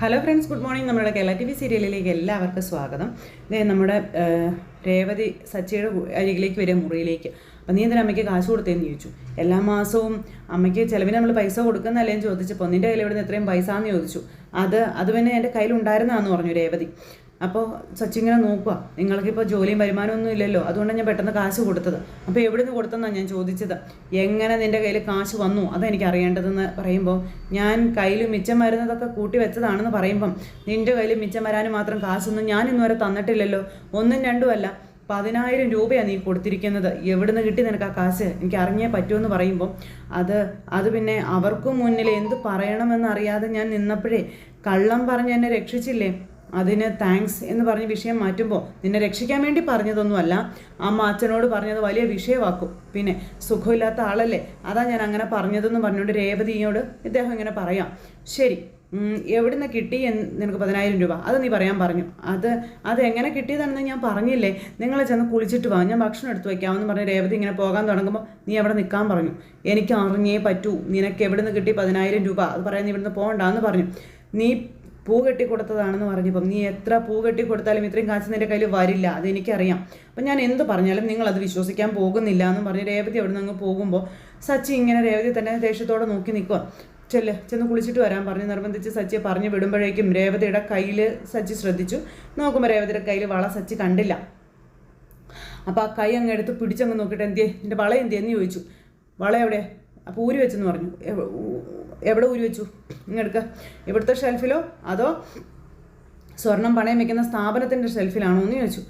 Hello friends good morning നമ്മുടെ Kerala T V സീരിയലിലേക്ക് എല്ലാവർക്കും സ്വാഗതം. നമ്മുടെ രേവതി സച്ചിയുടെ അരികിലേക്ക് വരിക മുറിയിലേക്ക്. അപ്പം നീ എന്തിനാ അമ്മയ്ക്ക് കാശ് കൊടുത്തേന്ന് ചോദിച്ചു? എല്ലാ മാസവും അമ്മയ്ക്ക് ചിലവിന് നമ്മൾ പൈസ കൊടുക്കുന്നല്ലേ എന്ന് ചോദിച്ചപ്പോൾ നിന്റെ കയ്യിൽ ഇവിടുന്ന് എത്രയും പൈസ? എന്ന് ചോദിച്ചു. അത് അത് പിന്നെ എന്റെ കയ്യിൽ ഉണ്ടായിരുന്നതാന്ന് പറഞ്ഞു രേവതി. അപ്പോൾ സച്ചിങ്ങനെ നോക്കുക നിങ്ങൾക്കിപ്പോൾ ജോലിയും വരുമാനമൊന്നും ഇല്ലല്ലോ അതുകൊണ്ടാണ് ഞാൻ പെട്ടെന്ന് കാശ് കൊടുത്തത്. അപ്പോൾ എവിടെ നിന്ന് കൊടുത്തെന്നാണ് ഞാൻ ചോദിച്ചത്. എങ്ങനെ നിന്റെ കയ്യിൽ കാശ് വന്നു? അതെനിക്ക് അറിയേണ്ടതെന്ന് പറയുമ്പോൾ ഞാൻ കയ്യിൽ മിച്ചം വരുന്നതൊക്കെ കൂട്ടി വെച്ചതാണെന്ന് പറയുമ്പം നിന്റെ കയ്യിൽ മിച്ചം വരാനും മാത്രം കാശൊന്നും ഞാൻ ഇന്നുവരെ തന്നിട്ടില്ലല്ലോ. ഒന്നും രണ്ടുമല്ല പതിനായിരം രൂപയാണ് നീ കൊടുത്തിരിക്കുന്നത്. എവിടുന്ന് കിട്ടി നിനക്ക് ആ കാശ്? എനിക്ക് അറിഞ്ഞേ പറ്റുമെന്ന് പറയുമ്പോൾ അത് അത് പിന്നെ അവർക്കും മുന്നിൽ എന്ത് പറയണമെന്നറിയാതെ ഞാൻ നിന്നപ്പോഴേ കള്ളം പറഞ്ഞ് എന്നെ രക്ഷിച്ചില്ലേ? അതിന് താങ്ക്സ് എന്ന് പറഞ്ഞ് വിഷയം മാറ്റുമ്പോൾ നിന്നെ രക്ഷിക്കാൻ വേണ്ടി പറഞ്ഞതൊന്നുമല്ല. അമ്മ അച്ഛനോട് പറഞ്ഞത് വലിയ വിഷയമാക്കും പിന്നെ സുഖമില്ലാത്ത ആളല്ലേ? അതാ ഞാൻ അങ്ങനെ പറഞ്ഞതെന്ന് പറഞ്ഞുകൊണ്ട് രേവതിയോട് ഇദ്ദേഹം ഇങ്ങനെ പറയാം. ശരി എവിടുന്ന് കിട്ടി എന്ന് നിനക്ക് പതിനായിരം രൂപ? അത് നീ പറയാൻ പറഞ്ഞു. അത് അത് എങ്ങനെ കിട്ടിയതാണെന്ന് ഞാൻ പറഞ്ഞില്ലേ? നിങ്ങൾ ചെന്ന് കുളിച്ചിട്ട് വാ. ഞാൻ ഭക്ഷണം എടുത്തു വയ്ക്കാമെന്ന് പറഞ്ഞ് രേവതി ഇങ്ങനെ പോകാൻ തുടങ്ങുമ്പോൾ നീ അവിടെ നിൽക്കാൻ പറഞ്ഞു. എനിക്ക് അറിഞ്ഞേ പറ്റൂ. നിനക്ക് എവിടുന്ന് കിട്ടി പതിനായിരം രൂപ? അത് പറയാൻ നീ ഇവിടുന്ന് പോകണ്ടെന്ന് പറഞ്ഞു. നീ പൂ കെട്ടി കൊടുത്തതാണെന്ന് പറഞ്ഞപ്പം നീ എത്ര പൂ കെട്ടി കൊടുത്താലും ഇത്രയും കാശ് നിന്റെ കയ്യിൽ വരില്ല അതെനിക്കറിയാം. അപ്പം ഞാൻ എന്ത് പറഞ്ഞാലും നിങ്ങൾ അത് വിശ്വസിക്കാൻ പോകുന്നില്ല എന്ന് പറഞ്ഞ് രേവതി അവിടെ നിന്ന് പോകുമ്പോൾ സച്ചി ഇങ്ങനെ രേവതി തന്നെ ദേഷ്യത്തോടെ നോക്കി നിൽക്കുക ചെല്ല് ചെന്ന് കുളിച്ചിട്ട് വരാൻ പറഞ്ഞ് നിർബന്ധിച്ച് സച്ചിയെ പറഞ്ഞ് വിടുമ്പോഴേക്കും രേവതിയുടെ കയ്യിൽ സച്ചി ശ്രദ്ധിച്ചു. നോക്കുമ്പോൾ രേവതിയുടെ കയ്യിൽ വള സച്ചി കണ്ടില്ല. അപ്പോൾ ആ കൈ അങ്ങ് എടുത്ത് പിടിച്ചങ്ങ് നോക്കിയിട്ട് എന്തിയെ നിന്റെ വള എന്തിയെന്ന് ചോദിച്ചു. വള എവിടെ? അപ്പോൾ ഊരി വെച്ചെന്ന് പറഞ്ഞു. എവിടെ ഊരി വെച്ചു? ഇങ്ങെടുക്ക ഇവിടുത്തെ ഷെൽഫിലോ അതോ സ്വർണം പണയം വെക്കുന്ന സ്ഥാപനത്തിന്റെ ഷെൽഫിലാണോ എന്ന് ചോദിച്ചു.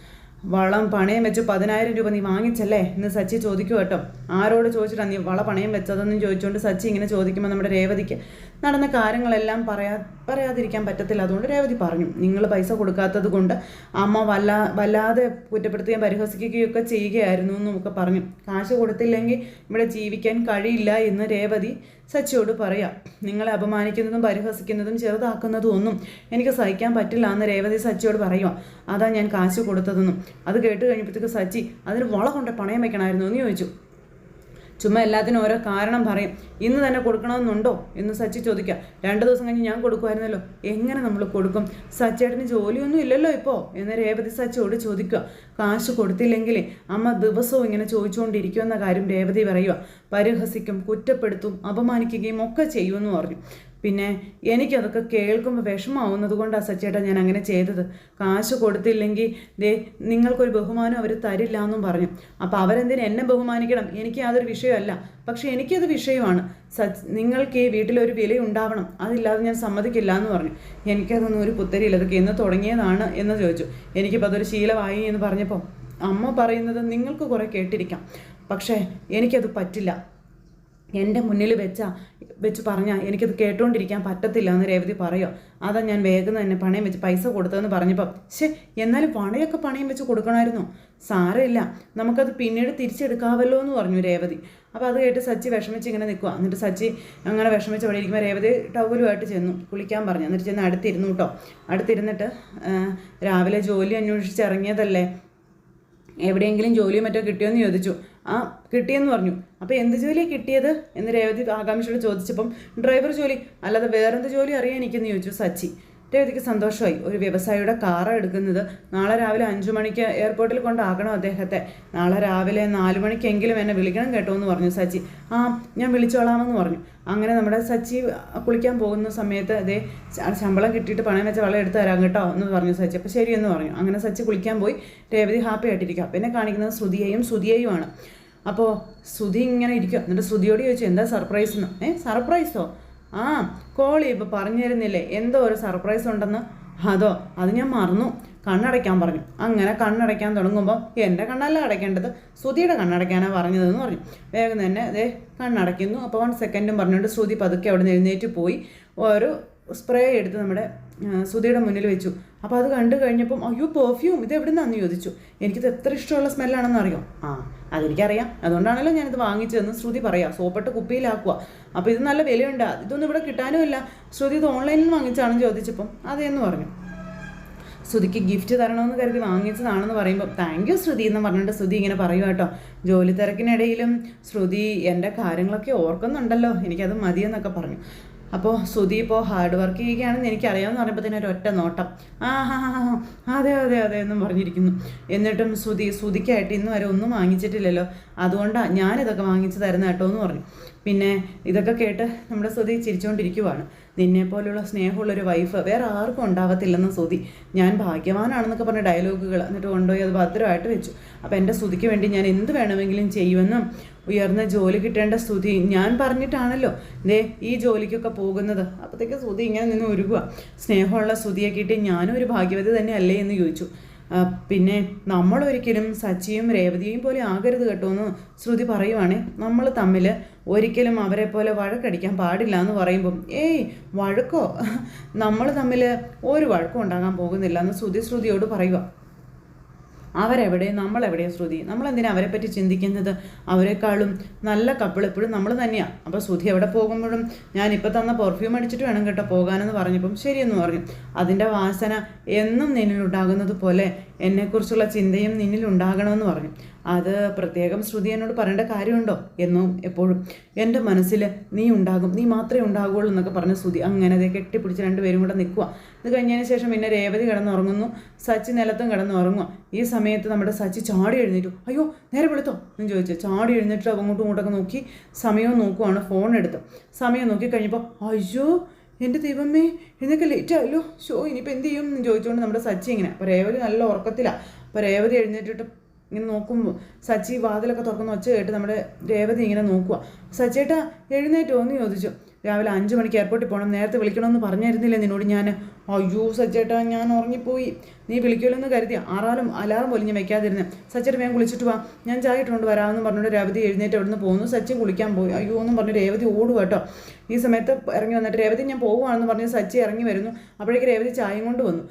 വളം പണയം വെച്ച് പതിനായിരം രൂപ നീ വാങ്ങിച്ചല്ലേ? എന്ന് സച്ചി ചോദിക്കും കേട്ടോ. ആരോട് ചോദിച്ചിട്ടാണ് നീ വള പണയം വെച്ചതെന്ന് ചോദിച്ചുകൊണ്ട് സച്ചി ഇങ്ങനെ ചോദിക്കുമ്പോൾ നമ്മുടെ രേവതിക്ക് നടന്ന കാര്യങ്ങളെല്ലാം പറയാ പറയാതിരിക്കാൻ പറ്റത്തില്ല. അതുകൊണ്ട് രേവതി പറഞ്ഞു നിങ്ങൾ പൈസ കൊടുക്കാത്തത് കൊണ്ട് അമ്മ വല്ലാ വല്ലാതെ കുറ്റപ്പെടുത്തുകയും പരിഹസിക്കുകയൊക്കെ ചെയ്യുകയായിരുന്നു എന്നൊക്കെ പറഞ്ഞു. കാശ് കൊടുത്തില്ലെങ്കിൽ ഇവിടെ ജീവിക്കാൻ കഴിയില്ല എന്ന് രേവതി സച്ചിയോട് പറയാം. നിങ്ങളെ അപമാനിക്കുന്നതും പരിഹസിക്കുന്നതും ചെറുതാക്കുന്നതും ഒന്നും എനിക്ക് സഹിക്കാൻ പറ്റില്ല എന്ന് രേവതി സച്ചിയോട് പറയുക അതാ ഞാൻ കാശ് കൊടുത്തതെന്നും. അത് കേട്ട് കഴിഞ്ഞപ്പോഴത്തേക്ക് സച്ചി അതിന് വള കൊണ്ട് പണയം വെക്കണമായിരുന്നു എന്ന് ചോദിച്ചു. ചുമ്മാ എല്ലാത്തിനും ഓരോ കാരണം പറയും. ഇന്ന് തന്നെ കൊടുക്കണമെന്നുണ്ടോ? എന്ന് സച്ചി ചോദിക്കുക. രണ്ട് ദിവസം കഴിഞ്ഞ് ഞാൻ കൊടുക്കുമായിരുന്നല്ലോ എങ്ങനെ നമ്മൾ കൊടുക്കും? സച്ചേട്ടന് ജോലിയൊന്നും ഇല്ലല്ലോ ഇപ്പോൾ എന്ന് രേവതി സച്ചിയോട് ചോദിക്കുക. കാശ് കൊടുത്തില്ലെങ്കിൽ അമ്മ ദിവസവും ഇങ്ങനെ ചോദിച്ചുകൊണ്ടിരിക്കുമെന്ന കാര്യം രേവതി പറയുക. പരിഹസിക്കും കുറ്റപ്പെടുത്തും അപമാനിക്കുകയും ഒക്കെ ചെയ്യുമെന്ന് പറഞ്ഞു. പിന്നെ എനിക്കതൊക്കെ കേൾക്കുമ്പോൾ വിഷമാവുന്നത് കൊണ്ടാണ് സച്ചേട്ടാ ഞാൻ അങ്ങനെ ചെയ്തത്. കാശ് കൊടുത്തില്ലെങ്കിൽ ദേ നിങ്ങൾക്കൊരു ബഹുമാനം അവർ തരില്ല എന്നും പറഞ്ഞു. അപ്പോൾ അവരെന്തിനും എന്നെ ബഹുമാനിക്കണം? എനിക്ക് യാതൊരു വിഷയമല്ല. പക്ഷേ എനിക്കത് വിഷയമാണ്. സച്ച് നിങ്ങൾക്ക് ഈ വീട്ടിലൊരു വില ഉണ്ടാവണം അതില്ലാതെ ഞാൻ സമ്മതിക്കില്ല എന്ന് പറഞ്ഞു. എനിക്കതൊന്നും ഒരു പുത്തരിയില്ല. അതൊക്കെ എന്ന് തുടങ്ങിയതാണ് എന്ന് ചോദിച്ചു. എനിക്കിപ്പോൾ അതൊരു ശീലമായി എന്ന് പറഞ്ഞപ്പോൾ അമ്മ പറയുന്നത് നിങ്ങൾക്ക് കുറേ കേട്ടിരിക്കാം. പക്ഷേ എനിക്കത് പറ്റില്ല. എന്റെ മുന്നിൽ വെച്ചാ വെച്ച് പറഞ്ഞാൽ എനിക്കത് കേട്ടുകൊണ്ടിരിക്കാൻ പറ്റത്തില്ല എന്ന് രേവതി പറയോ. അതാ ഞാൻ വേഗം തന്നെ പണയം വെച്ച് പൈസ കൊടുത്തതെന്ന് പറഞ്ഞപ്പോൾ ശേ എന്നാലും പണയൊക്കെ പണയം വെച്ച് കൊടുക്കണമായിരുന്നു. സാരമില്ല നമുക്കത് പിന്നീട് തിരിച്ചെടുക്കാമല്ലോ എന്ന് പറഞ്ഞു രേവതി. അപ്പോൾ അത് കേട്ട് സച്ചി വിഷമിച്ച് ഇങ്ങനെ നിൽക്കുക എന്നിട്ട് സച്ചി അങ്ങനെ വിഷമിച്ച് അവിടെ ഇരിക്കുമ്പോൾ രേവതി ടൗലുമായിട്ട് ചെന്നു. കുളിക്കാൻ പറഞ്ഞു. എന്നിട്ട് ചെന്ന് അടുത്തിരുന്നു കേട്ടോ. അടുത്തിരുന്നിട്ട് രാവിലെ ജോലി അന്വേഷിച്ച് ഇറങ്ങിയതല്ലേ? എവിടെയെങ്കിലും ജോലിയും മറ്റോ കിട്ടിയോ എന്ന് ചോദിച്ചു. ആ കിട്ടിയെന്ന് പറഞ്ഞു. അപ്പോൾ എന്ത് ജോലിയാണ് കിട്ടിയത്? എന്ന് രേവതി ആകാംക്ഷയോട് ചോദിച്ചപ്പം ഡ്രൈവർ ജോലി അല്ലാതെ വേറെന്ത് ജോലി അറിയാൻ എനിക്കെന്ന് ചോദിച്ചു സച്ചി. രേവതിക്ക് സന്തോഷമായി. ഒരു വ്യവസായിയുടെ കാറ എടുക്കുന്നത് നാളെ രാവിലെ അഞ്ചു മണിക്ക് എയർപോർട്ടിൽ കൊണ്ടാകണം അദ്ദേഹത്തെ. നാളെ രാവിലെ നാല് മണിക്കെങ്കിലും എന്നെ വിളിക്കണം കേട്ടോ എന്ന് പറഞ്ഞു സച്ചി. ആ ഞാൻ വിളിച്ചോളാമെന്ന് പറഞ്ഞു. അങ്ങനെ നമ്മുടെ സച്ചി കുളിക്കാൻ പോകുന്ന സമയത്ത് അതേ ശമ്പളം കിട്ടിയിട്ട് പണയം വെച്ച വെള്ളം എടുത്ത് തരാം കേട്ടോ എന്ന് പറഞ്ഞു സച്ചി. അപ്പോൾ ശരിയെന്ന് പറഞ്ഞു. അങ്ങനെ സച്ചി കുളിക്കാൻ പോയി. രേവതി ഹാപ്പി ആയിട്ടിരിക്കുക പിന്നെ കാണിക്കുന്നത് ശ്രുതിയെയും ശ്രുതിയെയുമാണ്. അപ്പോൾ ശ്രുതി ഇങ്ങനെ ഇരിക്കുക എന്നിട്ട് ശ്രുതിയോട് ചോദിച്ചു എന്താ സർപ്രൈസ് എന്ന് ഏ സർപ്രൈസോ ആ കോളി ഇപ്പോൾ പറഞ്ഞു തരുന്നില്ലേ എന്തോ ഒരു സർപ്രൈസ് ഉണ്ടെന്ന്? അതോ അത് ഞാൻ മറന്നു. കണ്ണടയ്ക്കാൻ പറഞ്ഞു. അങ്ങനെ കണ്ണടയ്ക്കാൻ തുടങ്ങുമ്പോൾ എന്റെ കണ്ണല്ല അടയ്ക്കേണ്ടത്? ശ്രുതിയുടെ കണ്ണടയ്ക്കാനാണ് പറഞ്ഞതെന്ന് പറഞ്ഞു. വേഗം തന്നെ അതേ കണ്ണടയ്ക്കുന്നു. അപ്പോൾ വൺ സെക്കൻഡും പറഞ്ഞുകൊണ്ട് ശ്രുതി പതുക്കെ അവിടെ നിന്ന് എഴുന്നേറ്റ് പോയി. ഒരു സ്പ്രേ എടുത്ത് നമ്മുടെ സുധയുടെ മുന്നിൽ വെച്ചു. അപ്പോൾ അത് കണ്ടു കഴിഞ്ഞപ്പം അയ്യോ പെർഫ്യൂം ഇത് എവിടെ നിന്നാന്ന് ചോദിച്ചു. എനിക്കിത് എത്ര ഇഷ്ടമുള്ള സ്മെല്ലാണെന്ന് അറിയോ? ആ അതെനിക്കറിയാം. അതുകൊണ്ടാണല്ലോ ഞാനിത് വാങ്ങിച്ചതെന്ന് ശ്രുതി പറയാം. സോപ്പിട്ട് കുപ്പിയിലാക്കുക അപ്പോൾ ഇത് നല്ല വിലയുണ്ട്. ഇതൊന്നും ഇവിടെ കിട്ടാനും ഇല്ല. ശ്രുതി ഇത് ഓൺലൈനിൽ വാങ്ങിച്ചാണെന്ന് ചോദിച്ചപ്പം അതേന്ന് പറഞ്ഞു. ശ്രുതിക്ക് ഗിഫ്റ്റ് തരണമെന്ന് കരുതി വാങ്ങിച്ചതാണെന്ന് പറയുമ്പോൾ താങ്ക് യു ശ്രുതി എന്ന് പറഞ്ഞിട്ട് ശ്രുതി ഇങ്ങനെ പറയുക കേട്ടോ. ജോലി തിരക്കിനിടയിലും ശ്രുതി എന്റെ കാര്യങ്ങളൊക്കെ ഓർക്കുന്നുണ്ടല്ലോ. എനിക്കത് മതിയെന്നൊക്കെ പറഞ്ഞു. അപ്പോൾ സുധി ഇപ്പോൾ ഹാർഡ് വർക്ക് ചെയ്യുകയാണെന്ന് എനിക്കറിയാമെന്ന് പറയുമ്പോൾ തന്നെ ഒരു ഒറ്റ നോട്ടം. ആ ഹാ അതെ അതെ അതെ എന്നും പറഞ്ഞിരിക്കുന്നു. എന്നിട്ടും സുധി സുധിക്കായിട്ട് ഇന്ന് വരെ ഒന്നും വാങ്ങിച്ചിട്ടില്ലല്ലോ. അതുകൊണ്ടാണ് ഞാനിതൊക്കെ വാങ്ങിച്ചു തരുന്ന കേട്ടോ എന്ന് പറഞ്ഞു. പിന്നെ ഇതൊക്കെ കേട്ട് നമ്മുടെ സുധി ചിരിച്ചുകൊണ്ടിരിക്കുവാണ് നിന്നെ പോലുള്ള സ്നേഹമുള്ളൊരു വൈഫ് വേറെ ആർക്കും ഉണ്ടാവത്തില്ലെന്ന് സുധി. ഞാൻ ഭാഗ്യവാനാണെന്നൊക്കെ പറഞ്ഞ ഡയലോഗുകൾ എന്നിട്ട് കൊണ്ടുപോയി അത് ഭദ്രമായിട്ട് വെച്ചു. അപ്പോൾ എന്റെ സുധിക്ക് വേണ്ടി ഞാൻ എന്ത് വേണമെങ്കിലും ചെയ്യുമെന്നും ഉയർന്ന ജോലി കിട്ടേണ്ട സ്തുതി. ഞാൻ പറഞ്ഞിട്ടാണല്ലോ ദേ ഈ ജോലിക്കൊക്കെ പോകുന്നത്. അപ്പോഴത്തേക്ക് സ്തുതി ഇങ്ങനെ നിന്ന് ഒരുക്കുക സ്നേഹമുള്ള സ്തുതിയെ കിട്ടി ഞാനും ഒരു ഭാഗ്യവതി തന്നെ അല്ലേ എന്ന് ചോദിച്ചു. പിന്നെ നമ്മളൊരിക്കലും സച്ചിയും രേവതിയും പോലെ ആകരുത് കേട്ടോ എന്ന് ശ്രുതി പറയുവാണേ. നമ്മൾ തമ്മിൽ ഒരിക്കലും അവരെ പോലെ വഴക്കടിക്കാൻ പാടില്ല എന്ന് പറയുമ്പം ഏയ് വഴക്കോ? നമ്മൾ തമ്മിൽ ഒരു വഴക്കം ഉണ്ടാകാൻ പോകുന്നില്ല എന്ന് ശ്രുതി ശ്രുതിയോട് പറയുക. അവരെവിടെ നമ്മളെവിടെ ശ്രുതി? അവരെ പറ്റി ചിന്തിക്കുന്നത്? അവരെക്കാളും നല്ല കപ്പിൾ എപ്പോഴും നമ്മൾ തന്നെയാണ് അപ്പോൾ ശ്രുതി എവിടെ പോകുമ്പോഴും ഞാൻ ഇപ്പോൾ തന്ന പെർഫ്യൂം അടിച്ചിട്ട് വേണം കേട്ടോ പോകാനെന്ന് പറഞ്ഞപ്പം ശരിയെന്ന് പറഞ്ഞു. അതിന്റെ വാസന എന്നും നിന്നിലുണ്ടാകുന്നത് പോലെ എന്നെക്കുറിച്ചുള്ള ചിന്തയും നിന്നിൽ ഉണ്ടാകണമെന്ന് പറഞ്ഞു. അത് പ്രത്യേകം ശ്രുതി എന്നോട് പറയേണ്ട കാര്യമുണ്ടോ എന്നും എപ്പോഴും. എന്റെ മനസ്സിൽ നീ ഉണ്ടാകും നീ മാത്രമേ ഉണ്ടാകുള്ളൂ എന്നൊക്കെ പറഞ്ഞ് ശ്രുതി അങ്ങനെ അതേ കെട്ടിപ്പിടിച്ച് രണ്ടുപേരും കൂടെ നിൽക്കുക ഇത് കഴിഞ്ഞതിന് ശേഷം പിന്നെ രേവതി കിടന്നുറങ്ങുന്നു സച്ചി നിലത്തും കിടന്നുറങ്ങുക ഈ സമയത്ത് നമ്മുടെ സച്ചി ചാടി എഴുന്നേറ്റു. അയ്യോ നേരെ വെളുത്തോ? എന്ന് ചോദിച്ചു. ചാടി എഴുന്നേറ്റ് അങ്ങോട്ടും ഇങ്ങോട്ടൊക്കെ നോക്കി സമയവും നോക്കുവാണ് ഫോൺ എടുത്ത്. സമയം നോക്കി കഴിഞ്ഞപ്പോൾ അയ്യോ എന്റെ ദൈവമേ എന്നൊക്കെ ലേറ്റ് ആയല്ലോ. ഷോ ഇനിയിപ്പോൾ എന്ത് ചെയ്യും എന്ന് ചോദിച്ചുകൊണ്ട് നമ്മുടെ സച്ചി ഇങ്ങനെ അപ്പോൾ രേവതി നല്ല ഉറക്കത്തിലാണ് അപ്പോൾ രേവതി എഴുന്നേറ്റിട്ട് ഇങ്ങനെ നോക്കുമ്പോൾ സച്ചി വാതിലൊക്കെ തുറക്കുന്ന ഒച്ച കേട്ട് നമ്മുടെ രേവതി ഇങ്ങനെ നോക്കുക സച്ചേട്ടാ എഴുന്നേറ്റോ എന്ന് ചോദിച്ചു. രാവിലെ അഞ്ച് മണിക്ക് എയർപോർട്ടിൽ പോകണം നേരത്തെ വിളിക്കണമെന്ന് പറഞ്ഞിരുന്നില്ലേ നിന്നോട് ഞാൻ അയ്യോ സജ്ജേട്ടാ ഞാൻ ഉറങ്ങിപ്പോയി. നീ വിളിക്കുമല്ലോ എന്ന് കരുതി ആറാലും അലാറം പോലും ഞാൻ വെക്കാതിരുന്നത് സച്ചേട്ടൻ വേഗം കുളിച്ചിട്ട് വാ. ഞാൻ ചായ വരാമെന്ന് പറഞ്ഞിട്ട് രേവതി എഴുന്നേറ്റ് അവിടുന്ന് പോകുന്നു സച്ചി കുളിക്കാൻ പോയി. അയ്യോ എന്ന് പറഞ്ഞ് രേവതി ഓടുക കേട്ടോ. ഈ സമയത്ത് ഇറങ്ങി വന്നിട്ട് രേവതി ഞാൻ പോകുവാണെന്ന് പറഞ്ഞ് സച്ചി ഇറങ്ങി വരുന്നു. അപ്പോഴേക്ക് രേവതി ചായയും കൊണ്ട് വന്നു.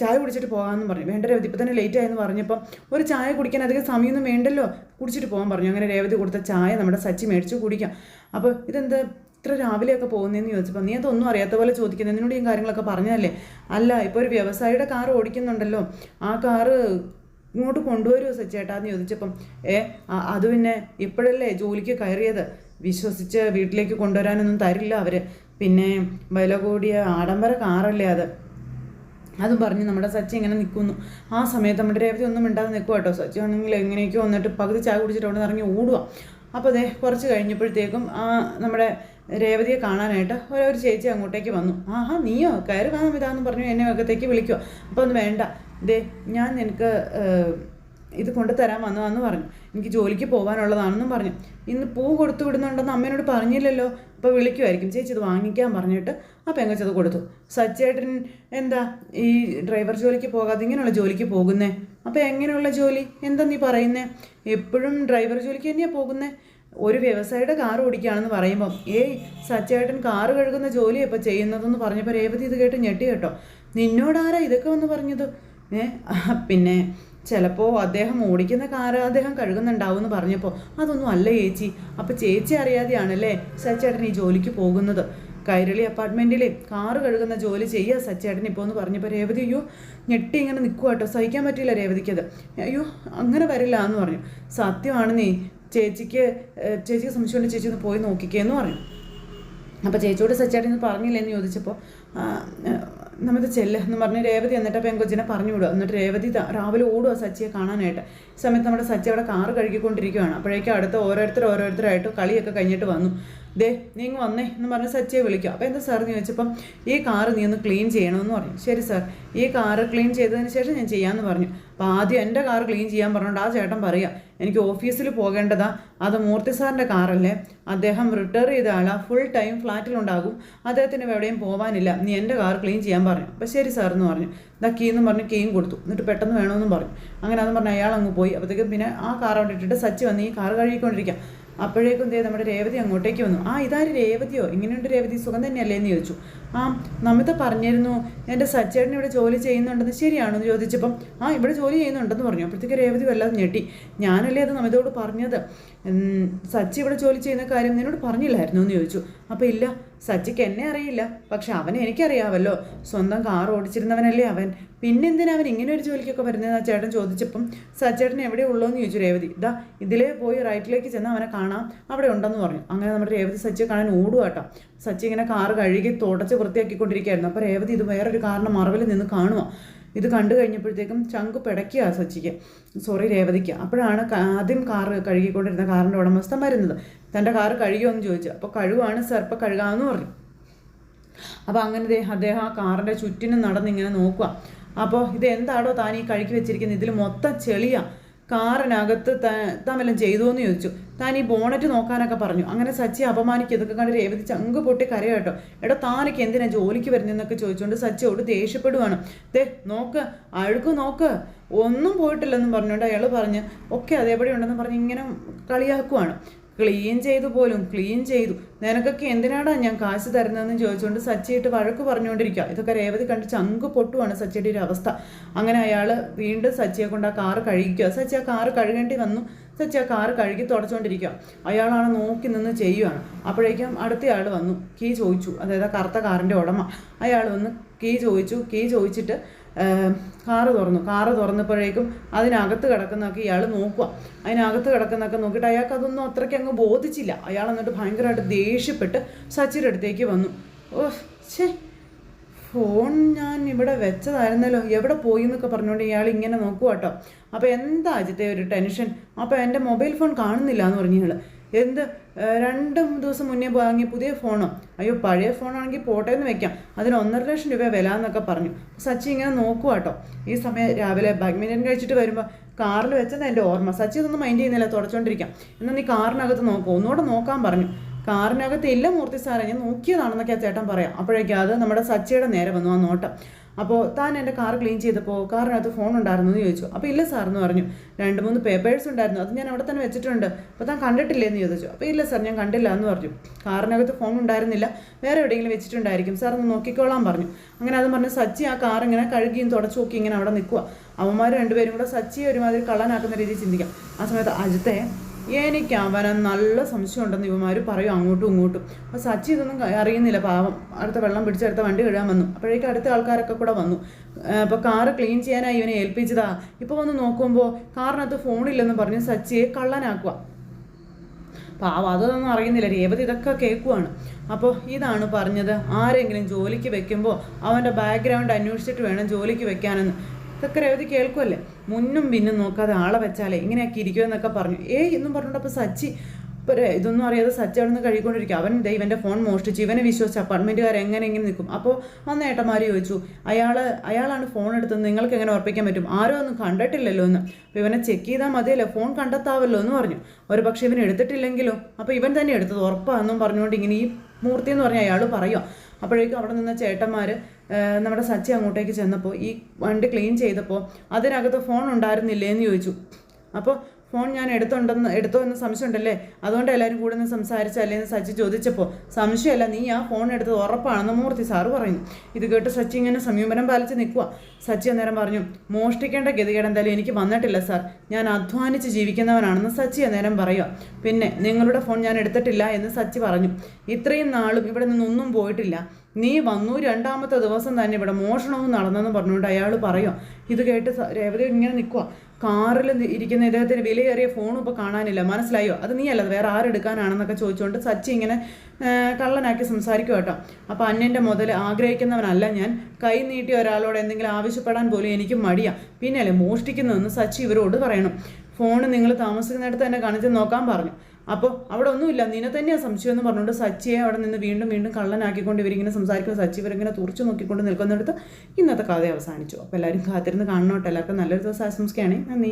ചായ കുടിച്ചിട്ട് പോകാമെന്ന് പറഞ്ഞു. വേണ്ട രേവതി ഇപ്പം തന്നെ ലേറ്റ് ആയെന്ന് പറഞ്ഞപ്പം ഒരു ചായ കുടിക്കാൻ അധികം സമയമൊന്നും വേണ്ടല്ലോ. കുടിച്ചിട്ട് പോകാൻ പറഞ്ഞു. അങ്ങനെ രേവതി കൊടുത്ത ചായ നമ്മുടെ സച്ചി മേടിച്ച് കുടിക്കാം. അപ്പോൾ ഇതെന്താ ഇത്ര രാവിലെയൊക്കെ പോകുന്നതെന്ന് ചോദിച്ചപ്പോൾ നീ അതൊന്നും അറിയാത്ത പോലെ ചോദിക്കുന്നത് നിന്നോട് ഈ കാര്യങ്ങളൊക്കെ പറഞ്ഞതല്ലേ? അല്ല ഇപ്പോൾ ഒരു വ്യവസായിയുടെ കാർ ഓടിക്കുന്നുണ്ടല്ലോ. ആ കാറ് ഇങ്ങോട്ട് കൊണ്ടുവരുമോ സച്ചേട്ടാ എന്ന് ചോദിച്ചപ്പം ഏ അത് പിന്നെ ഇപ്പോഴല്ലേ ജോലിക്ക് കയറിയത്? വിശ്വസിച്ച് വീട്ടിലേക്ക് കൊണ്ടുവരാനൊന്നും തരില്ല അവർ പിന്നെ വില കൂടിയ ആഡംബര കാറല്ലേ അത്? അതും പറഞ്ഞ് നമ്മുടെ സച്ചി ഇങ്ങനെ നിൽക്കുന്നു ആ സമയത്ത് നമ്മുടെ രേവതി ഒന്നും മിണ്ടാതെ നിൽക്കുക കേട്ടോ. സച്ചി ആണെങ്കിൽ എങ്ങനെയൊക്കെയോ വന്നിട്ട് പകുതി ചായ കുടിച്ചിട്ട് അവിടെ നിന്ന് ഇറങ്ങി ഓടുക അപ്പോൾ അതെ കുറച്ച് കഴിഞ്ഞപ്പോഴത്തേക്കും നമ്മുടെ രേവതിയെ കാണാനായിട്ട് ഒരു ചേച്ചി അങ്ങോട്ടേക്ക് വന്നു. ആഹാ നീയോ? കയറി വാ ഇതാന്ന് പറഞ്ഞു എന്നെ അകത്തേക്ക് വിളിക്കുക. അപ്പോൾ ഒന്ന് വേണ്ട. ദേ ഞാൻ നിനക്ക് ഇത് കൊണ്ടുതരാൻ വന്നതാന്ന് പറഞ്ഞു. എനിക്ക് ജോലിക്ക് പോകാനുള്ളതാണെന്നും പറഞ്ഞു. ഇന്ന് പൂ കൊടുത്തു വിടുന്നുണ്ടെന്ന് അമ്മേനോട് പറഞ്ഞില്ലല്ലോ? അപ്പോൾ വിളിക്കുമായിരിക്കും ചേച്ചി ഇത് വാങ്ങിക്കാൻ പറഞ്ഞിട്ട് ആ പെങ്കച്ചത് കൊടുത്തു. സച്ചേട്ടൻ എന്താ ഈ ഡ്രൈവർ ജോലിക്ക് പോകാതെ ഇങ്ങനെയുള്ള ജോലിക്ക് പോകുന്നേ? അപ്പോൾ എങ്ങനെയുള്ള ജോലി? എന്താ നീ പറയുന്നേ? എപ്പോഴും ഡ്രൈവർ ജോലിക്ക് തന്നെയാണ് പോകുന്നേ? ഒരു വ്യവസായിയുടെ കാർ ഓടിക്കുകയാണെന്ന് പറയുമ്പോൾ ഏയ് സച്ചേട്ടൻ കാർ കഴുകുന്ന ജോലി ഇപ്പോൾ ചെയ്യുന്നതെന്ന് പറഞ്ഞപ്പോൾ രേവതി ഇത് കേട്ട് ഞെട്ടി കേട്ടോ. നിന്നോടാരാ ഇതൊക്കെ വന്ന് പറഞ്ഞത്? ഏ പിന്നെ ചിലപ്പോൾ അദ്ദേഹം ഓടിക്കുന്ന കാറ് അദ്ദേഹം കഴുകുന്നുണ്ടാവും എന്ന് പറഞ്ഞപ്പോൾ അതൊന്നും അല്ല ചേച്ചി അപ്പോൾ ചേച്ചി അറിയാതെയാണല്ലേ സച്ചേട്ടൻ ഈ ജോലിക്ക് പോകുന്നത്? കൈരളി അപ്പാർട്ട്മെന്റിൽ കാറ് കഴുകുന്ന ജോലി ചെയ്യുക സച്ചേട്ടൻ ഇപ്പോൾ എന്ന് പറഞ്ഞപ്പോൾ രേവതി അയ്യോ ഞെട്ടി ഇങ്ങനെ നിൽക്കുക കേട്ടോ. സഹിക്കാൻ പറ്റില്ല രേവതിക്കത്. അയ്യോ അങ്ങനെ വരില്ല എന്ന് പറഞ്ഞു. സത്യമാണ് നീ ചേച്ചിക്ക് ചേച്ചിക്ക് സംശയമുണ്ട് ചേച്ചി ഒന്ന് പോയി നോക്കിക്കേന്ന് പറഞ്ഞു അപ്പോൾ ചേച്ചിയോട് സച്ചാട്ടി ഒന്ന് പറഞ്ഞില്ല എന്ന് ചോദിച്ചപ്പോൾ നമ്മൾ ചെല്ല എന്ന് പറഞ്ഞ് രേവതി എന്നിട്ട് പെങ്കൊച്ചിനെ പറഞ്ഞു വിടുക എന്നിട്ട് രേവതി രാവിലെ ഓടുക സച്ചിയെ കാണാനായിട്ട്. ഈ സമയത്ത് നമ്മുടെ സച്ചി അവിടെ കാറ് കഴുകിക്കൊണ്ടിരിക്കുകയാണ് അപ്പോഴേക്കും അടുത്ത ഓരോരുത്തർ ഓരോരുത്തരായിട്ട് കളിയൊക്കെ കഴിഞ്ഞിട്ട് വന്നു. ദേ നീ ഇങ്ങ് വന്നേ എന്ന് പറഞ്ഞ് സച്ചിയെ വിളിക്കുക അപ്പോൾ എന്താ സാർ എന്ന് ചോദിച്ചപ്പം ഈ കാറ് നീ ഒന്ന് ക്ലീൻ ചെയ്യണമെന്ന് പറഞ്ഞു. ശരി സാർ. ഈ കാറ് ക്ലീൻ ചെയ്തതിന് ശേഷം ഞാൻ ചെയ്യാമെന്ന് പറഞ്ഞു. അപ്പോൾ ആദ്യം എന്റെ കാർ ക്ലീൻ ചെയ്യാൻ പറഞ്ഞുകൊണ്ട് ആ ചേട്ടൻ പറയുക എനിക്ക് ഓഫീസിൽ പോകേണ്ടതാ. അത് മൂർത്തി സാറിന്റെ കാറല്ലേ. അദ്ദേഹം റിട്ടയർ ചെയ്ത ആളാണ് ഫുൾ ടൈം ഫ്ലാറ്റിലുണ്ടാകും. അദ്ദേഹത്തിന് എവിടെയും പോകാനില്ല നീ എന്റെ കാർ ക്ലീൻ ചെയ്യാൻ പറഞ്ഞു. അപ്പോൾ ശരി സാർ എന്ന് പറഞ്ഞു. ഇതാ കീ എന്ന് പറഞ്ഞ് കീയും കൊടുത്തു. എന്നിട്ട് പെട്ടെന്ന് വേണമെന്നും പറഞ്ഞു. അങ്ങനെ അതെന്ന് പറഞ്ഞ് അയാൾ അങ്ങ് പോയി. അപ്പോഴത്തേക്കും പിന്നെ ആ കാർ അവിടെ ഇട്ടിട്ട് സച്ചി വന്ന് ഈ കാർ കഴുകിക്കൊണ്ടിരിക്കാം. അപ്പോഴേക്കും ദേ നമ്മുടെ രേവതി അങ്ങോട്ടേക്ക് വന്നു. ആ ഇതാര് രേവതിയോ? ഇങ്ങനെയുണ്ട് രേവതി സുഖം തന്നെയല്ലേ എന്ന് ചോദിച്ചു. ആ നമിത പറഞ്ഞിരുന്നു എന്റെ സച്ചേട്ടൻ ഇവിടെ ജോലി ചെയ്യുന്നുണ്ടെന്ന് ശരിയാണോ എന്ന് ചോദിച്ചപ്പം ആ ഇവിടെ ജോലി ചെയ്യുന്നുണ്ടെന്ന് പറഞ്ഞു. അപ്പോഴത്തേക്ക് രേവതി വല്ലാതെ ഞെട്ടി. ഞാനല്ലേ അത് നമിതയോട് പറഞ്ഞത്? സച്ചി ഇവിടെ ജോലി ചെയ്യുന്ന കാര്യം നിന്നോട് പറഞ്ഞില്ലായിരുന്നു എന്ന് ചോദിച്ചു. അപ്പോൾ ഇല്ല സച്ചിക്ക് എന്നെ അറിയില്ല. പക്ഷെ അവനെ എനിക്കറിയാമല്ലോ സ്വന്തം കാർ ഓടിച്ചിരുന്നവനല്ലേ അവൻ. പിന്നെന്തിനാ അവൻ ഇങ്ങനെ ഒരു ജോലിക്കൊക്കെ വരുന്നതെന്ന് ആ ചേട്ടൻ ചോദിച്ചപ്പം സച്ചേട്ടൻ എവിടെ ഉള്ളൂന്ന് ചോദിച്ചു രേവതി. ഇതാ ഇതിലേ പോയി റൈറ്റിലേക്ക് ചെന്ന് അവനെ കാണാം. അവിടെ ഉണ്ടെന്ന് പറഞ്ഞു. അങ്ങനെ നമ്മുടെ രേവതി സച്ചിയെ കാണാൻ ഓടുക കേട്ടോ സച്ചി ഇങ്ങനെ കാറ് കഴുകി തുടച്ച് വൃത്തിയാക്കിക്കൊണ്ടിരിക്കുകയായിരുന്നു. അപ്പോൾ രേവതി ഇത് വേറൊരു കാരണം മറവിൽ നിന്ന് കാണുക ഇത് കണ്ടു കഴിഞ്ഞപ്പോഴത്തേക്കും ചങ്ക് പിടയ്ക്കുക സച്ചിക്ക്. സോറി രേവതിക്ക്. അപ്പോഴാണ് ആദ്യം കാറ് കഴുകിക്കൊണ്ടിരുന്ന കാറിന്റെ ഉടമസ്ഥൻ വരുന്നത്. തന്റെ കാറ് കഴുകിയോ എന്ന് ചോദിച്ചു. അപ്പോൾ സർപ്പ ഇപ്പോൾ കഴുകാമെന്ന് പറഞ്ഞു. അപ്പോൾ അങ്ങനെ അദ്ദേഹം ആ കാറിന്റെ ചുറ്റിനും നടന്നിങ്ങനെ നോക്കുക അപ്പോൾ ഇത് എന്താണോ താൻ ഈ കഴുകി വെച്ചിരിക്കുന്നത് ഇതിൽ മൊത്തം ചെളിയാ. കാറിനകത്ത് താൻ ചെയ്തു എന്ന് ചോദിച്ചു. താൻ ഈ ബോണറ്റ് നോക്കാനൊക്കെ പറഞ്ഞു. അങ്ങനെ സച്ചി അപമാനിക്കും. ഇതൊക്കെ കണ്ട് രേവതി ചങ്ക് പൊട്ടി കരയാട്ടോ എടോ താനൊക്കെ എന്തിനാ ജോലിക്ക് വരുന്നതെന്നൊക്കെ ചോദിച്ചുകൊണ്ട് സച്ചിയോട് ദേഷ്യപ്പെടുവാണ്. ദേ നോക്ക് അഴുക്ക് നോക്ക്. ഒന്നും പോയിട്ടില്ലെന്നും പറഞ്ഞുകൊണ്ട് അയാൾ പറഞ്ഞ് ഒക്കെ അതേപടി ഉണ്ടെന്ന് പറഞ്ഞ് ഇങ്ങനെ കളിയാക്കുവാണ്. ക്ലീൻ ചെയ്തു പോലും ക്ലീൻ ചെയ്തു. നിനക്കൊക്കെ എന്തിനാടാ ഞാൻ കാശ് തരുന്നതെന്ന് ചോദിച്ചുകൊണ്ട് സച്ചിയിട്ട് വഴക്ക് പറഞ്ഞുകൊണ്ടിരിക്കുക ഇതൊക്കെ രേവതി കണ്ട് ചങ്ക് പൊട്ടുവാണ് സച്ചിയുടെ ഒരു അവസ്ഥ. അങ്ങനെ അയാൾ വീണ്ടും സച്ചിയെ കൊണ്ട് ആ കാറ് കഴുകിക്കുക. സച്ചി ആ കാറ് കഴുകേണ്ടി വന്നു. സച്ചി ആ കാറ് കഴുകി തുടച്ചുകൊണ്ടിരിക്കുക അയാളാണ് നോക്കി നിന്ന് ചെയ്യുകയാണ് അപ്പോഴേക്കും അടുത്തയാൾ വന്നു. കീ ചോദിച്ചു. അതായത് ആ കറുത്ത കാറിന്റെ ഉടമ. അയാൾ വന്ന് കീ ചോദിച്ചു. കീ ചോദിച്ചിട്ട് കാറ് തുറന്നു. കാറ് തുറന്നപ്പോഴേക്കും അതിനകത്ത് കിടക്കുന്നൊക്കെ ഇയാൾ നോക്കുക. അതിനകത്ത് കിടക്കുന്നൊക്കെ നോക്കിയിട്ട് അയാൾക്ക് അതൊന്നും അത്രയ്ക്ക് അങ്ങ് ബോധിച്ചില്ല. അയാൾ എന്നിട്ട് ഭയങ്കരമായിട്ട് ദേഷ്യപ്പെട്ട് സച്ചിന്റെ അടുത്തേക്ക് വന്നു. ഓ ഛേ ഫോൺ ഞാൻ ഇവിടെ വെച്ചതായിരുന്നല്ലോ. എവിടെ പോയി എന്നൊക്കെ പറഞ്ഞുകൊണ്ട് ഇയാൾ ഇങ്ങനെ നോക്കുക കേട്ടോ. അപ്പോൾ എന്താ അജിത്തെ ഒരു ടെൻഷൻ? അപ്പോൾ എന്റെ മൊബൈൽ ഫോൺ കാണുന്നില്ല എന്ന് പറഞ്ഞു ഇയാൾ എന്ത് രണ്ട് ദിവസം മുന്നേ വാങ്ങിയ പുതിയ ഫോണോ? അയ്യോ പഴയ ഫോണാണെങ്കിൽ പോട്ടെ എന്ന് വെക്കാം. അതിന് ഒന്നര ലക്ഷം രൂപ വില എന്നൊക്കെ പറഞ്ഞു. സച്ചി ഇങ്ങനെ നോക്കുക കേട്ടോ ഈ സമയം രാവിലെ ബാഡ്മിന്റൺ കഴിച്ചിട്ട് വരുമ്പോൾ കാറിൽ വെച്ചത് എന്റെ ഓർമ്മ. സച്ചി ഇതൊന്നും മൈൻഡ് ചെയ്യുന്നില്ല തുടച്ചോണ്ടിരിക്കാം. എന്നാൽ നീ കാറിനകത്ത് നോക്കൂ. ഒന്നുകൂടെ നോക്കാൻ പറഞ്ഞു. കാറിനകത്ത് ഇല്ല മൂർത്തി സാറേ ഞാൻ നോക്കിയതാണെന്നൊക്കെ ആ ചേട്ടൻ പറയാം. അപ്പോഴേക്കും അത് നമ്മുടെ സച്ചിയുടെ നേരെ വന്നു ആ നോട്ടം. അപ്പോൾ താൻ എന്റെ കാർ ക്ലീൻ ചെയ്തപ്പോൾ കാറിനകത്ത് ഫോൺ ഉണ്ടായിരുന്നു എന്ന് ചോദിച്ചു. അപ്പോൾ ഇല്ല സാർ എന്ന് പറഞ്ഞു. രണ്ട് മൂന്ന് പേപ്പേഴ്സ് ഉണ്ടായിരുന്നു. അത് ഞാൻ അവിടെ തന്നെ വെച്ചിട്ടുണ്ട്. അപ്പോൾ താൻ കണ്ടിട്ടില്ലേ എന്ന് ചോദിച്ചു. അപ്പോൾ ഇല്ല സാർ ഞാൻ കണ്ടില്ല എന്ന് പറഞ്ഞു. കാറിനകത്ത് ഫോൺ ഉണ്ടായിരുന്നില്ല. വേറെ എവിടെയെങ്കിലും വെച്ചിട്ടുണ്ടായിരിക്കും. സാർ ഒന്ന് നോക്കിക്കോളാൻ പറഞ്ഞു. അങ്ങനെ അത് പറഞ്ഞ് സച്ചി ആ കാർ ഇങ്ങനെ കഴുകിയും തുടച്ചു നോക്കി ഇങ്ങനെ അവിടെ നിൽക്കുക അവന്മാർ രണ്ടുപേരും കൂടെ സച്ചിയെ ഒരുമാതിരി കള്ളനാക്കുന്ന രീതിയിൽ ചിന്തിക്കാം. ആ സമയത്ത് അജിത്തെ എനിക്ക് അവനെ നല്ല സംശയം ഉണ്ടെന്ന് ഇവന്മാർ പറയും അങ്ങോട്ടും ഇങ്ങോട്ടും. അപ്പോൾ സച്ചി ഇതൊന്നും അറിയുന്നില്ല. പാവം. അടുത്ത വെള്ളം പിടിച്ചെടുത്ത വണ്ടി കഴുകാൻ വന്നു. അപ്പോഴേക്കും അടുത്ത ആൾക്കാരൊക്കെ കൂടെ വന്നു. അപ്പോൾ കാറ് ക്ലീൻ ചെയ്യാനായി ഇവനെ ഏൽപ്പിച്ചതാ. ഇപ്പോൾ വന്ന് നോക്കുമ്പോൾ കാറിനകത്ത് ഫോണില്ലെന്ന് പറഞ്ഞ് സച്ചിയെ കള്ളനാക്കുക പാവം അതൊന്നും അറിയുന്നില്ല. രേവതി ഇതൊക്കെ കേൾക്കുവാണ്. അപ്പോൾ ഇതാണ് പറഞ്ഞത്. ആരെങ്കിലും ജോലിക്ക് വെക്കുമ്പോൾ അവന്റെ ബാക്ക്ഗ്രൗണ്ട് അന്വേഷിച്ചിട്ട് വേണം ജോലിക്ക് വെക്കാനെന്ന്. ഇതൊക്കെ രേവതി കേൾക്കുമല്ലേ മുന്നും പിന്നും നോക്കാതെ ആളെ വെച്ചാലേ ഇങ്ങനെയൊക്കെ ഇരിക്കുമെന്നൊക്കെ പറഞ്ഞു. ഏയ് എന്നും പറഞ്ഞിട്ടപ്പോൾ സച്ചി ഇപ്പോൾ ഇതൊന്നും അറിയാതെ സച്ചി അവിടെ നിന്ന് കഴിക്കൊണ്ടിരിക്കും അവൻ ദേ ഇവന്റെ ഫോൺ മോഷ്ടിച്ചു ഇവനെ വിശ്വസിച്ച് അപ്പാർട്ട്മെന്റുകാർ എങ്ങനെ എങ്ങനെ നിൽക്കും? അപ്പോൾ വന്ന ഏട്ടന്മാർ ചോദിച്ചു അയാൾ അയാളാണ് ഫോൺ എടുത്തത്. നിങ്ങൾക്ക് എങ്ങനെ ഉറപ്പിക്കാൻ പറ്റും? ആരോ ഒന്നും കണ്ടിട്ടില്ലല്ലോ എന്ന്. അപ്പോൾ ഇവനെ ചെക്ക് ചെയ്താൽ മതിയല്ലോ. ഫോൺ കണ്ടെത്താവല്ലോ എന്ന് പറഞ്ഞു. ഒരു പക്ഷേ ഇവൻ എടുത്തിട്ടില്ലെങ്കിലോ? അപ്പോൾ ഇവൻ തന്നെ എടുത്തത് ഉറപ്പാണെന്നും പറഞ്ഞുകൊണ്ട് ഇങ്ങനെ ഈ മൂർത്തി എന്ന് പറഞ്ഞ അയാൾ പറയുക അപ്പോഴേക്കും അവിടെ നിന്ന് ചേട്ടന്മാർ നമ്മുടെ സച്ചി അങ്ങോട്ടേക്ക് ചെന്നപ്പോൾ ഈ വണ്ടി ക്ലീൻ ചെയ്തപ്പോൾ അതിനകത്ത് ഫോൺ ഉണ്ടായിരുന്നില്ലേ എന്ന് ചോദിച്ചു. അപ്പോൾ ഫോൺ ഞാൻ എടുത്തുണ്ടെന്ന് എടുത്തോ എന്ന് സംശയമുണ്ടല്ലേ? അതുകൊണ്ട് എല്ലാവരും കൂടെ നിന്ന് സംസാരിച്ചല്ലേ എന്ന് സച്ചി ചോദിച്ചപ്പോൾ സംശയമല്ല നീ ആ ഫോൺ എടുത്തത് ഉറപ്പാണെന്ന് മൂർത്തി സാറ് പറയുന്നു. ഇത് കേട്ട് സച്ചി ഇങ്ങനെ സംയമനം പാലിച്ച് നിൽക്കുക സച്ചി അന്നേരം പറഞ്ഞു മോഷ്ടിക്കേണ്ട ഗതികേട് എന്തായാലും എനിക്ക് വന്നിട്ടില്ല സാർ ഞാൻ അധ്വാനിച്ച് ജീവിക്കുന്നവനാണെന്ന് സച്ചി അന്നേരം പറയുക പിന്നെ നിങ്ങളുടെ ഫോൺ ഞാൻ എടുത്തിട്ടില്ല എന്ന് സച്ചി പറഞ്ഞു. ഇത്രയും നാളും ഇവിടെ നിന്നൊന്നും പോയിട്ടില്ല. നീ വന്നു രണ്ടാമത്തെ ദിവസം തന്നെ ഇവിടെ മോഷണവും നടന്നെന്ന് പറഞ്ഞുകൊണ്ട് അയാൾ പറയും. ഇത് കേട്ട് രേവതി ഇങ്ങനെ നിൽക്കുക കാറിൽ ഇരിക്കുന്ന ഇദ്ദേഹത്തിന് വിലയേറിയ ഫോണും ഇപ്പോൾ കാണാനില്ല. മനസ്സിലായോ? അത് നീ അല്ല വേറെ ആരെടുക്കാനാണെന്നൊക്കെ ചോദിച്ചുകൊണ്ട് സച്ചി ഇങ്ങനെ കള്ളനാക്കി സംസാരിക്കും കേട്ടോ. അപ്പോൾ അന്യന്റെ മുതൽ ആഗ്രഹിക്കുന്നവനല്ല ഞാൻ. കൈ നീട്ടി ഒരാളോട് എന്തെങ്കിലും ആവശ്യപ്പെടാൻ പോലും എനിക്ക് മടിയാ. പിന്നെ അല്ലേ മോഷ്ടിക്കുന്നതെന്ന് സച്ചി ഇവരോട് പറയണം. ഫോൺ നിങ്ങൾ താമസിക്കുന്നിടത്ത് തന്നെ കാണിച്ച് നോക്കാൻ പറഞ്ഞു. അപ്പോൾ അവിടെ ഒന്നുമില്ല. നിന്നെ തന്നെയാണ് സംശയം എന്ന് പറഞ്ഞുകൊണ്ട് സച്ചിയെ അവിടെ നിന്ന് വീണ്ടും വീണ്ടും കള്ളനാക്കിക്കൊണ്ട് ഇവരിങ്ങനെ സംസാരിക്കുന്ന സച്ചി ഇവരിങ്ങനെ തുറച്ചു നോക്കിക്കൊണ്ട് നിൽക്കുന്നിടത്ത് ഇന്നത്തെ കഥ അവസാനിച്ചു. അപ്പോൾ എല്ലാവരും കാത്തിരുന്ന് കാണണോട്ടെ. എല്ലാവർക്കും നല്ലൊരു ദിവസം ആശംസിക്കുകയാണെങ്കിൽ നന്ദി.